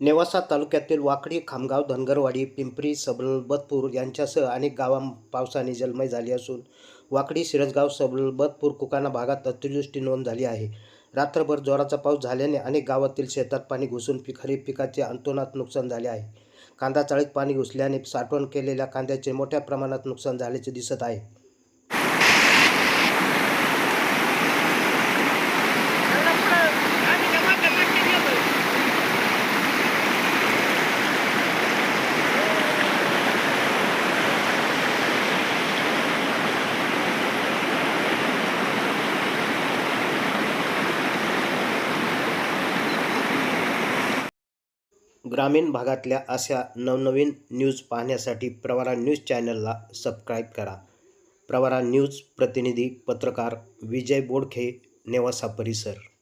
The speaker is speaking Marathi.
नेवासा तालुक्यातील वाकडी खामगाव धनगरवाडी पिंपरी सबलबतपूर यांच्यासह अनेक गावां पावसाने जलमय झाली असून वाकडी सिरसगाव सबलबतपूर कुकाना भागात अतिवृष्टी नोंद झाली आहे. रात्रभर जोराचा पाऊस झाल्याने अनेक गावातील शेतात पाणी घुसून पीक खरीप पिकाचे अंतोनात नुकसान झाले आहे. कांदा चाळीत पाणी घुसल्याने साठवण केलेल्या कांद्याचे मोठ्या प्रमाणात नुकसान झाल्याचे दिसत आहे. ग्रामीण भागातल्या अशा नवनवीन न्यूज पाहण्यासाठी प्रवारा न्यूज चॅनलला सबस्क्राईब करा. प्रवारा न्यूज प्रतिनिधी पत्रकार विजय बोडखे नेवासा परिसर.